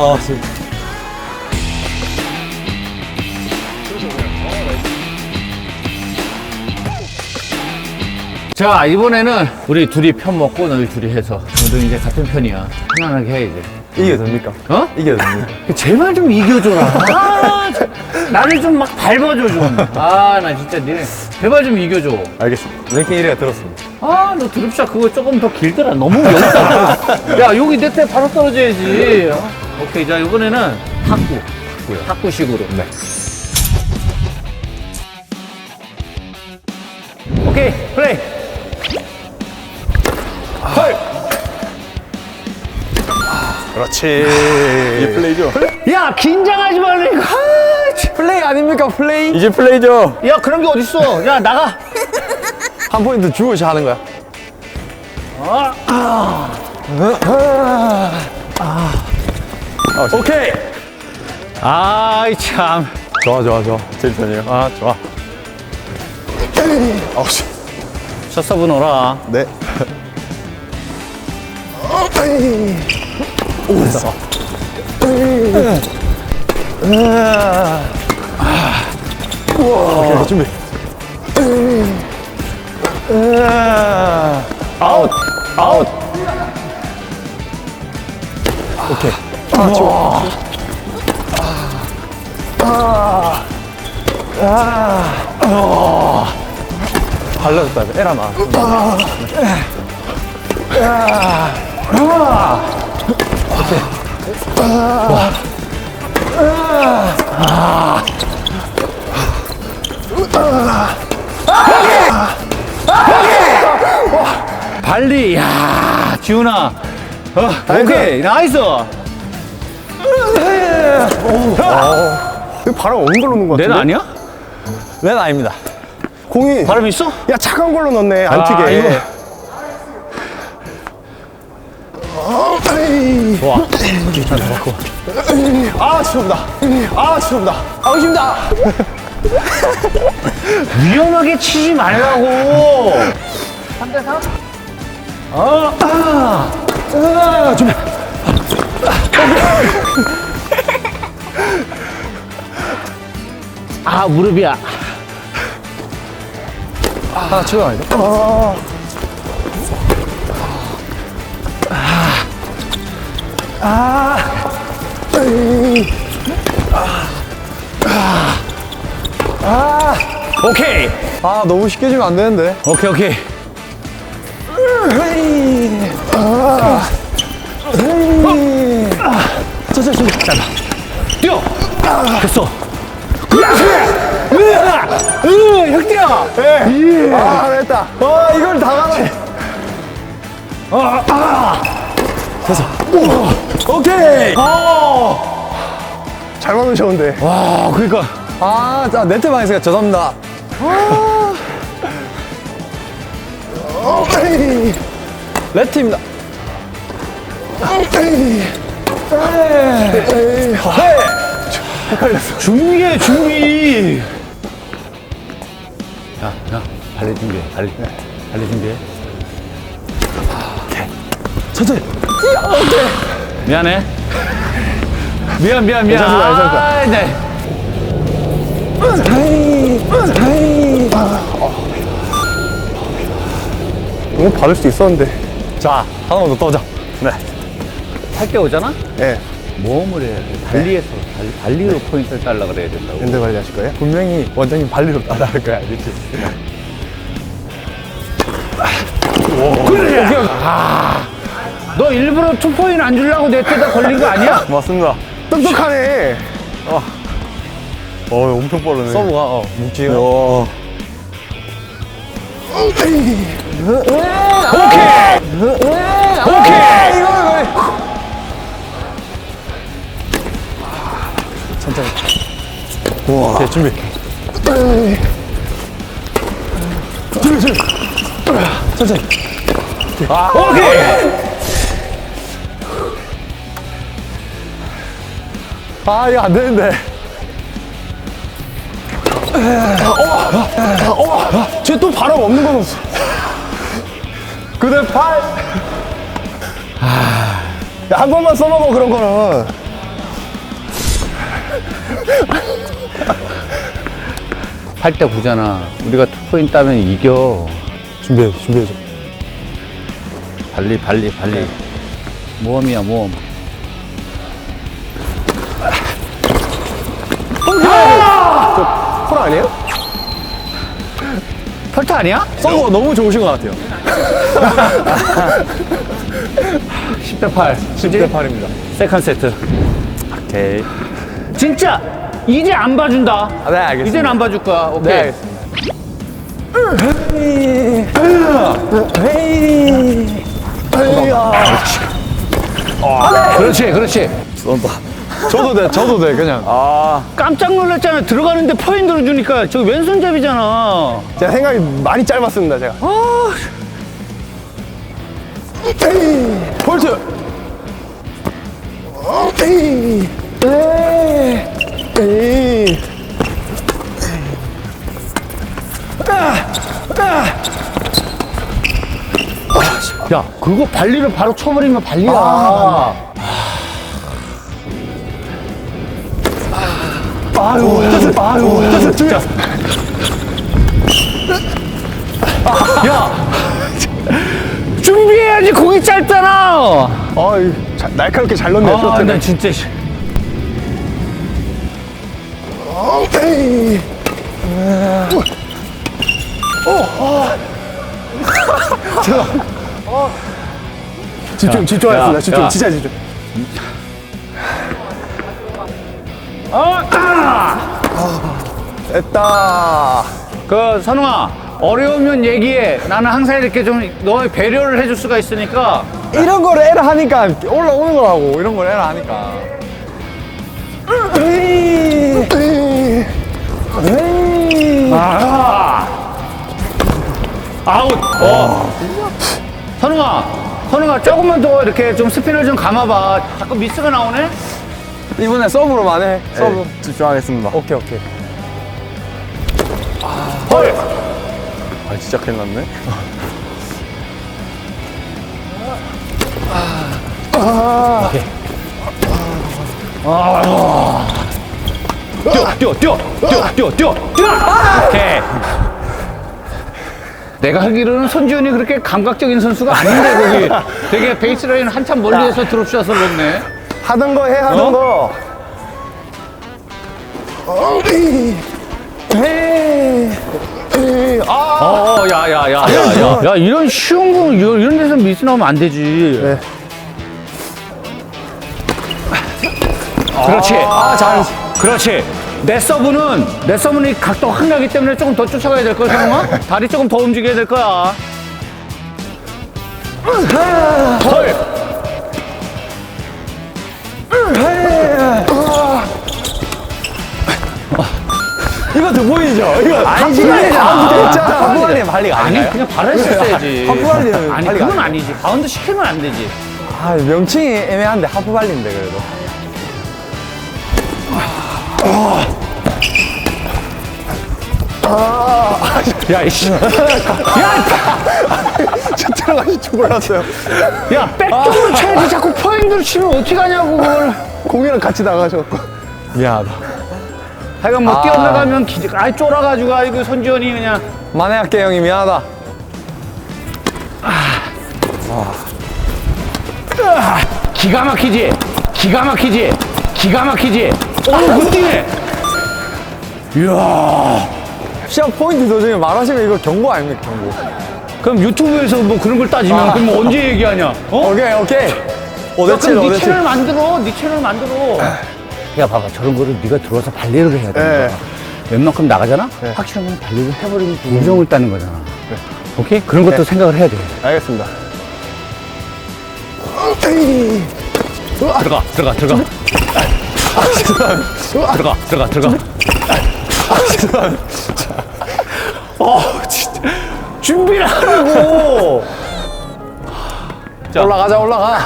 아, 자 이번에는 우리 둘이 편 먹고 너희 둘이 해서 너도 이제 같은 편이야 편안하게 해 이제 이겨도 됩니까? 어? 이겨도 됩니까? 제발 좀 이겨줘라 아, 저- 나를 좀 막 밟아줘 좀아나 진짜 니네 제발 좀 이겨줘 알겠습니다. 랭킹 1위가 들었습니다. 아 너 드롭샷 그거 조금 더 길더라 너무 여기다 야 여기 내 때 바로 떨어져야지 어? 오케이 자 이번에는 탁구 탁구요 탁구식으로 네. 오케이 플레이 헐 그렇지. 이제 플레이죠? 야 긴장하지 말라니까 아, 참. 플레이 아닙니까? 플레이? 이제 플레이죠? 야 그런 게 어딨어 야 나가 한 포인트 주고시 하는 거야. 아, 오케이. 아이 참 좋아, 좋아, 좋아. 제일 편이에요. 아, 좋아. 아우, 씨. 샷서브 넣어라 네. 오, 됐어. 우와. 준비. 아웃. 아웃. 오케이. 아, 좋아. 발라졌다. 에라 나. 발리 야 지훈아 어, 오케이 나이스 이거 바람 없는 걸로 넣은 거 같은데? 내는 아니야? 는 아닙니다. 공이 바람 있어? 야 차가운 걸로 넣네 안 아, 튀게. 이거. 좋아 아 죄송합니다. 아 죄송합니다. 아 의심다. 위험하게 치지 말라고 3대 3? 어, 아, 아, 준비. 아, 무릎이야. 아 최근 아니다. 오케이. 아 너무 쉽게 주면 안 되는데. 오케이, 오케이. 좀. 뛰어! 됐어. 으, 형 뛰어! 아 됐다. 아 이걸 다 가네. 아, 됐어. 오케이. 어! 잘 맞으셨는데. 와, 그니까. 아, 자 네트 방에서 죄송합니다. 아. 레트입니다. 준비해, 준비! 야, 야, 발레 준비해, 발레. 발레 준비해. 천천히. 미안해. 미안, 미안, 미안. 괜찮습니다, 괜찮습니다. 아, 네. 이거 받을 수 있었는데. 자, 하나만 더 떠보자. 네. 할게 오잖아? 예. 모험을 해야 돼. 발리에서, 발리, 발리로 포인트를 달라 그래야 된다고. 연대 관리 하실 거예요? 분명히 원장님 발리로 따라할 거야, 알겠지? 그래! 아, 너 일부러 투포인 안 주려고 내 때다 걸린 거 아니야? 맞습니다. 똑똑하네. 어. 어, 엄청 빠르네. 서브가, 어, 묵지가. 어. 오케이! 오케이! 이거, 이 천천히. 우와. 오케이, 준비. 준비, 준비. 천천히. 오케이! 아, 이거 안 되는데. 쟤또 바람 없는 거 넣었어. 그대 팔. 야, 한 번만 써먹어, 그런 거는. 팔대 9잖아. 우리가 투포인 따면 이겨. 준비해, 준비해줘. 발리, 발리, 발리. 모험이야, 모험. 콜 아니에요? 펄트 아니야? 서버 너무 좋으신 것 같아요. 10대 8. 10대 8입니다. 세컨 세트. 오케이. 진짜 이제 안 봐준다. 아, 네, 알겠습니다. 이제는 안 봐줄 거야. 오케이. 네, 그렇지, 그렇지. 저도 돼, 저도 돼, 그냥. 아. 깜짝 놀랐잖아. 들어가는데 포인 들어주니까 저 왼손잡이잖아. 제가 생각이 많이 짧았습니다, 제가. 아, 에이, 폴트! 에이, 에이, 에이. 야, 그거 발리를 바로 쳐버리면 발리야. 아유, 아유, 진짜. 야, 준비해야지. 공이 짧잖아. 아유, 자, 날카롭게 잘 넣네, 아. 나 진짜. 씨. 에이. 어, 집중, 집중하겠습니다. 야, 집중, 야. 진짜 집중. 됐다. 그 선웅아, 어려우면 얘기해. 나는 항상 이렇게 좀 너의 배려를 해줄 수가 있으니까. 이런 거를 에라 하니까 올라오는 거라고. 이런 걸 에라 하니까. 에이. 아, 아웃. 어. 선웅아, 선웅아 조금만 더 이렇게 좀 스피를 좀 감아봐. 자꾸 미스가 나오네. 이번에 서브로만 해. 서브. 집중하겠습니다. 오케이, 오케이. 헐. 아, 진짜 큰일 났네. 뛰어, 뛰어, 뛰어, 뛰어, 뛰어, 뛰어, 뛰어. 오케이. 내가 하기로는 손지훈이 그렇게 감각적인 선수가 아닌데 거기 되게 베이스라인 한참 멀리에서 드롭샷을 넣네. 하던 거 해, 하던 어? 거. 에이. 에이. 에이. 아. 어, 야, 야, 야, 야, 야. 야, 이런 쉬운 거, 이런 이런 데서 미스 나오면 안 되지. 네. 그렇지. 아, 잘. 그렇지. 내 서브는, 내 서브는 이 각도가 확 나기 때문에 조금 더 쫓아가야 될 거야, 성웅아. 다리 조금 더 움직여야 될 거야. 헐. 이거 더 보이죠? 이거 아니지. 하프발리 아, 됐잖아. 하프발리 발리가 아니? 그냥 바로 했었어야지. 하프발리는 아니, 발리가 그건. 아니지. 바운드 시키면 안 되지. 아, 명칭이 애매한데 하프 발리인데 그래도. 야, 이씨. 야, 저 들어가실 줄 몰랐어요. 야, 백쪽으로 쳐야지. 자꾸 포인트로 치면 어떻게 하냐고, 그걸. 공이랑 같이 나가셔갖고. 미안하다. 하여간 뭐 아. 뛰어나가면 기, 아이 쫄아가지고 아이고 손지원이 그냥 만회할게 형이 미안하다. 기가 막히지 기가 막히지 기가 막히지 오 굿디네 이야 시합 포인트 도중에 말하시면 이거 경고 아닙니까, 경고. 그럼 유튜브에서 뭐 그런 걸 따지면 아. 그럼 뭐 언제 얘기하냐 어? 오케이, 오케이. 야, 5대7, 그럼 네 5대7. 채널 만들어 네 채널 만들어 야 봐봐 저런 거를 네가 들어와서 발리를 해야 되는 네. 거야 웬만큼 나가잖아 네. 확실한 건 발리를 해버리면 우정을 따는 거잖아 오케이? 그런 것도 생각을 해야 돼 알겠습니다. 들어가 들어가 들어가 들어가 들어가 들어가 어 진짜 준비를 하라고 자. 올라가자, 올라가.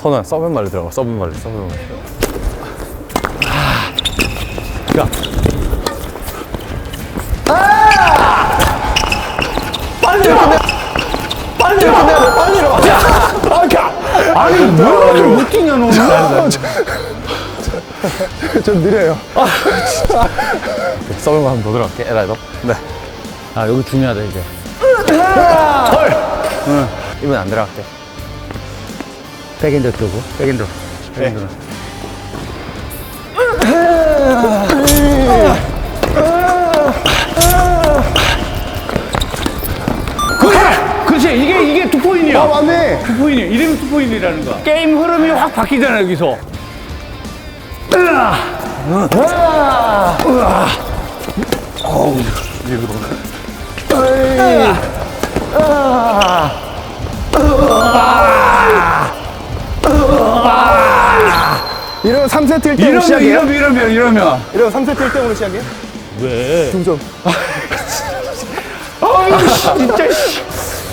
선우야, 서브맨 말리 들어가, 서브맨 말리, 서브맨 말리. 야. 빨리 끝내! 빨리 돼, 빨리 일어나. 아니 이렇게 못 뛰냐, 너는? 좀 느려요. 썩은 거한번 더 들어갈게, 에라이더. 네. 아, 여기 중요하다, 이제. 이번 안 들어갈게. 백엔더 뜨고. 그래! 그렇지, 이게, 이게 투포인이야. 아, 맞네. 투포인이야. 이름이 투포인이라는 거야. 게임 흐름이 확 바뀌잖아, 여기서. 이러면 3세트 1등으로 이러면, 시작이에요? 이러면, 이러면, 이러면. 이러면 3세트 1등으로 시작이에요? 왜? 동점. 아유, 씨, 진짜, 씨.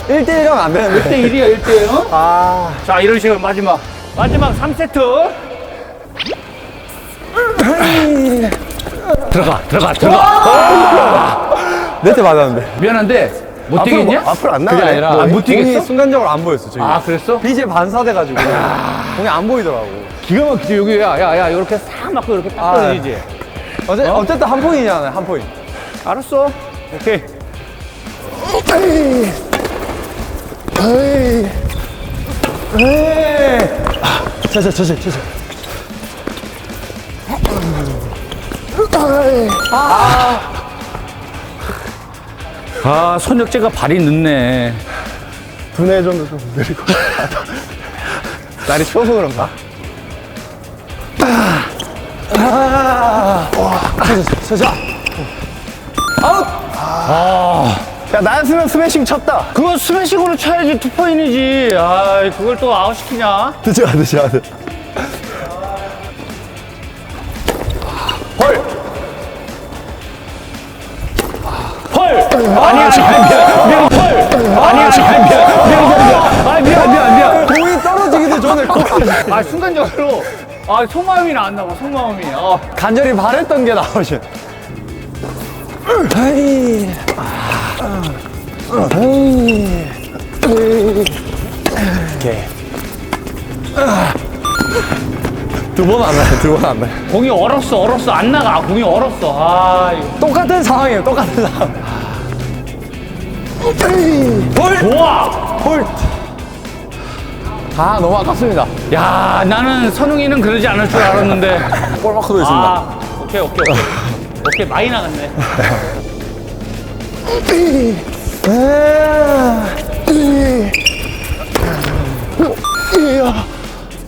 1대 1 하면 안 되는데. 1대 1이야, 1대 1. 어? 아. 자, 이런 식으로 마지막. 마지막 3세트. 들어가, 들어가, 들어가. 네트 맞았는데. 미안한데, 못 뛰겠냐? 뭐, 앞으로 안 그게 나가네. 아니라 아, 못 뛰겠어? 공이 순간적으로 안 보였어 저기 아, 그랬어? 빛에 반사돼가지고 공이 안 보이더라고 기가 막히지, 여기. 야, 야, 야, 이렇게 싹 맞고 이렇게 딱 아, 떨어지지. 어째, 어? 쨌든한 포인트잖아요 한 포인트 알았어. 오케이. 자자 자자 자자 아, 손혁재가 발이 늦네. 두뇌 정도 좀 느리고. 날이 추워서 그런가? 자자 야, 나였으면 스매싱 쳤다. 그거 스매싱으로 쳐야지 투포인이지. 아, 그걸 또 아웃시키냐? 드지 마, 드지 마. 아니야, 미안, 미안, 미안, 헐! 아니야, 미안, 미안, 미안, 미안, 미안. 아, 미안, 미안, 미안. 공이 떨어지기도 전에 공 아, 순간적으로. 아, 속마음이 나왔나 봐, 속마음이. 어. 간절히 바랬던 게 나오신 아이 두 번 안 나요, 두 번 안 나요. 공이 얼었어, 얼었어. 안 나가. 공이 얼었어. 아, 이거. 똑같은 상황이에요 똑같은 상황 좋아! 홀! 아 너무 아깝습니다 야, 나는 선웅이는 그러지 않을 줄 알았는데. 볼마크도 아, 오케이, 오케이, 오케이. 오케이, 많이 나갔네.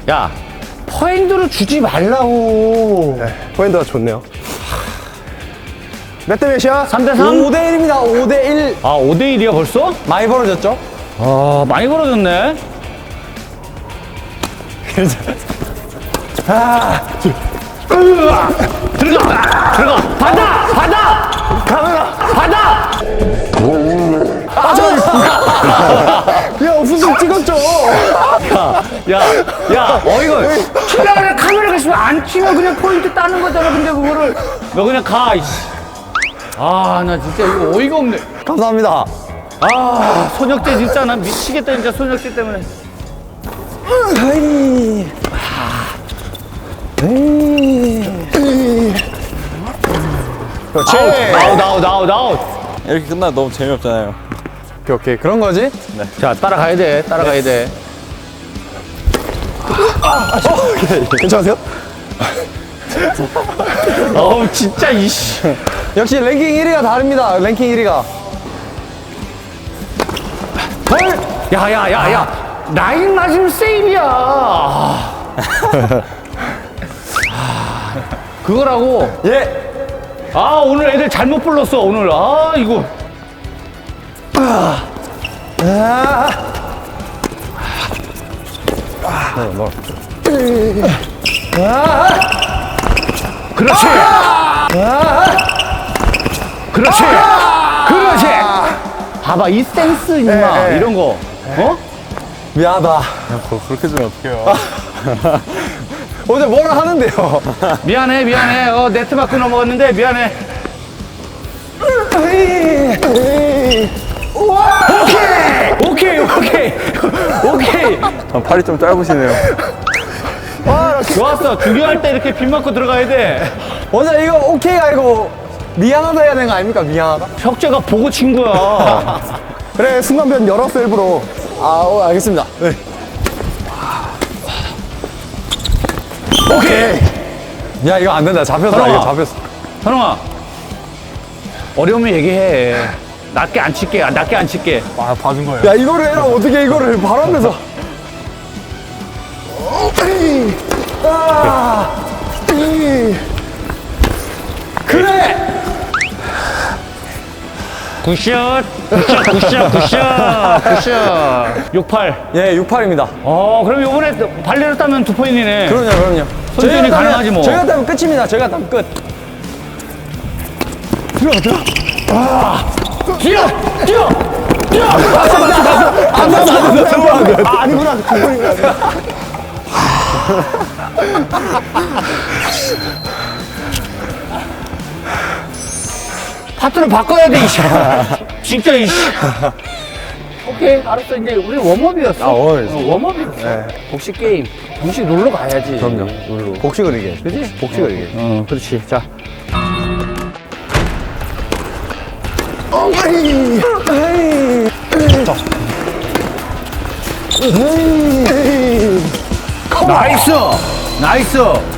야, 포인트를 주지 말라고. 포인트가 좋네요. 몇 대 몇이야? 3대3? 5대1입니다 5대1 아, 5대1이야 벌써? 많이 벌어졌죠? 아, 많이 벌어졌네. 아, 들어가, 들어가, 받아, 받아, 카메라, 받아. 야, 없으면 찍었죠. 야, 야, 어이가. 치려고 카메라가 있으면 안 치면 그냥 포인트 따는 거잖아. 근데 그거를 너 그냥 가. 이씨. 아, 나 진짜 이거 어이가 없네. 감사합니다 아, 손혁재 진짜 난 미치겠다 진짜 손혁재 때문에. 아이 그렇지. 아웃, 아웃, 아웃, 아웃. 이렇게 끝나면 너무 재미없잖아요. 오케이 오케이 그런 거지? 자, 따라가야 돼, 따라가야 돼. 괜찮으세요? 어우, 진짜 이씨. 역시 랭킹 1위가 다릅니다 랭킹 1위가 야, 야, 야, 야. 라인 맞으면. 아. 그거라고. 예 아, 오늘 애들 잘못 불렀어, 오늘. 아, 이거. 그렇지. 그렇지. 그렇지. 봐봐, 이 센스, 임마. 예, 예. 이런 거. 어? 미안하다 그거 그렇게 주면 어떡해요. 어제 뭘 하는데요 미안해, 미안해. 어, 네트 맞고 넘어갔는데, 미안해. 오케이! 오케이, 오케이. 오케이. 아, 팔이 좀 짧으시네요. 좋았어. 중요할 때 이렇게 빗 맞고 들어가야 돼. 원장 이거 오케이가 아니고 미안하다 해야 되는 거 아닙니까? 미안하다? 혁재가 보고 친 거야. 그래, 순간변 열었어, 일부러. 아, 어, 알겠습니다. 네. 오케이. 야, 이거 안 된다. 잡혔어. 들어가. 이거 잡혔어. 현웅아. 어려우면 얘기해. 낮게 안 칠게. 아, 낮게 안 칠게. 아, 봐준 거예요. 야, 이거를 해라. 어떻게 이거를 바로 앞에서. 그래! 굿샷. 굿샷, 굿샷, 굿샷. 굿샷. 68. 예, 68입니다. 어, 그럼 요번에 발리를 따면 두 포인트네. 그럼요, 그럼요. 손준이 저희가 따면- 가능하지 뭐. 저희가 따면 끝입니다. 저희가 따면 끝. 뛰어, 뛰어. 뛰어! 뛰어! 아, 아니구나. 그분이구나. 파트너 바꿔야 돼, 이씨. 진짜, 이씨. 오케이, 알았어. 이제 우리 웜업이었어. 아, 웜업이었어. 어, 웜업이었어. 복식 게임. 복식 놀러 가야지. 그럼요. 놀러. 복식을 이게. 그지? 복식을 이게. 어, 그렇지. 자. 나이스! 나이스!